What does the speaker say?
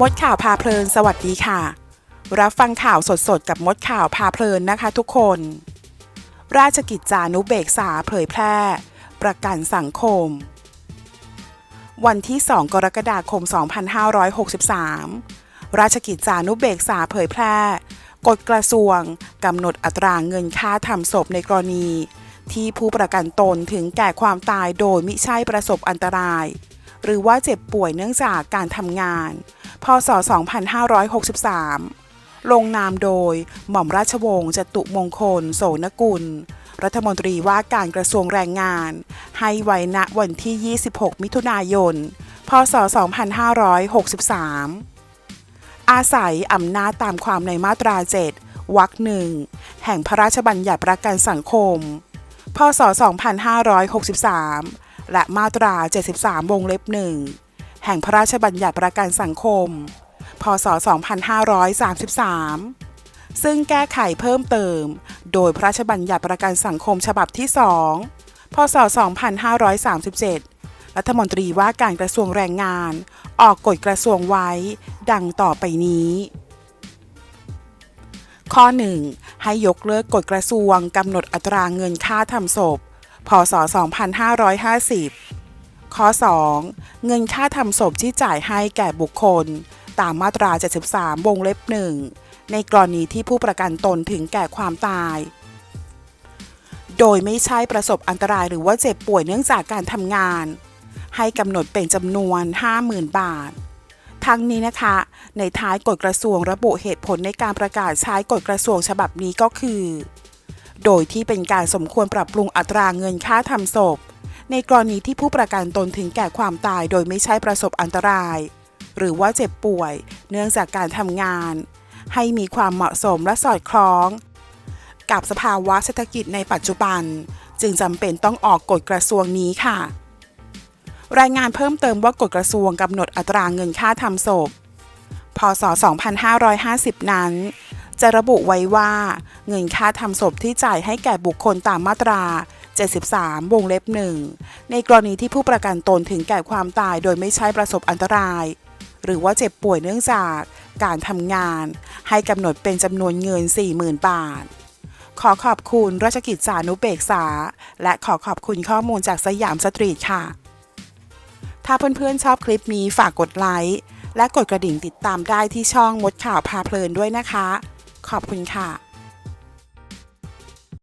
มดข่าวพาเพลิน สวัสดีค่ะ รับฟังข่าวสดๆ กับมดข่าวพาเพลินนะคะทุกคน ราชกิจจานุเบกษาเผยแพร่ ประกันสังคม วันที่ 2 กรกฎาคม 2563 ราชกิจจานุเบกษาเผยแพร่ กฎกระทรวงกำหนดอัตราเงินค่าทำศพในกรณี ที่ผู้ประกันตนถึงแก่ความตายโดยมิใช่ประสบอันตราย หรือว่าเจ็บป่วยเนื่องจากการทำงาน พศ 2563 ลงนามโดยหม่อมราชวงศ์จตุมงคล โสนกุล รัฐมนตรีว่าการกระทรวงแรงงาน ให้ไว้ณวันที่ 26 มิถุนายน พศ 2563 อาศัยอำนาจตามความในมาตรา7วรรคหนึ่งแห่งพระราชบัญญัติประกันสังคม พศ 2563 และมาตรา 73 วงเล็บหนึ่ง แห่งพระราชบัญญัติประกันสังคม พศ 2533 ซึ่งแก้ไขเพิ่มเติม โดยพระราชบัญญัติประกันสังคมฉบับที่ 2 พศ 2537 รัฐมนตรีว่าการกระทรวงแรงงาน ออกกฎกระทรวงไว้ ดังต่อไปนี้ข้อ 1 ให้ยกเลิกกฎกระทรวงกำหนดอัตราเงินค่าทำศพ พศ 2550 ข้อ 2 เงินค่าทำศพที่จ่ายให้แก่บุคคล ตามมาตรา 73 วงเล็บ1ในกรณีที่ผู้ประกันตนถึงแก่ความตาย โดยไม่ใช่ประสบอันตรายหรือว่าเจ็บป่วยเนื่องจากการทำงาน ให้กำหนดเป็นจำนวน 50,000 บาททั้งนี้นะคะ ในท้ายกฎกระทรวงระบุเหตุผลในการประกาศใช้กฎกระทรวงฉบับนี้ก็คือ โดยที่เป็นการสมควรปรับปรุงอัตราเงินค่าทำศพ ในกรณีที่ผู้ประกันตนถึงแก่ความตายโดยไม่ใช่ประสบอันตราย หรือว่าเจ็บป่วย เนื่องจากการทำงาน ให้มีความเหมาะสมและสอดคล้อง กับสภาวะเศรษฐกิจในปัจจุบัน จึงจำเป็นต้องออกกฎกระทรวงนี้ค่ะ รายงานเพิ่มเติมว่ากฎกระทรวงกำหนดอัตราเงินค่าทำศพพศ 2550 นั้น จะระบุไว้ว่า เงินค่าทำศพที่จ่ายให้แก่บุคคลตามมาตรา 73 วงเล็บหนึ่งในกรณีที่ผู้ประกันตนถึงแก่ความตายโดยไม่ใช่ประสบอันตราย หรือว่าเจ็บป่วยเนื่องจากการทำงาน ให้กำหนดเป็นจำนวนเงิน 40,000 บาท ขอขอบคุณราชกิจจานุเบกษา และขอขอบคุณข้อมูลจากสยามสตรีทค่ะ ถ้าเพื่อนๆชอบคลิปนี้ฝากกดไลค์และกดกระดิ่งติดตามได้ที่ช่องมดข่าวพาเพลินด้วยนะคะ ขอบคุณค่ะ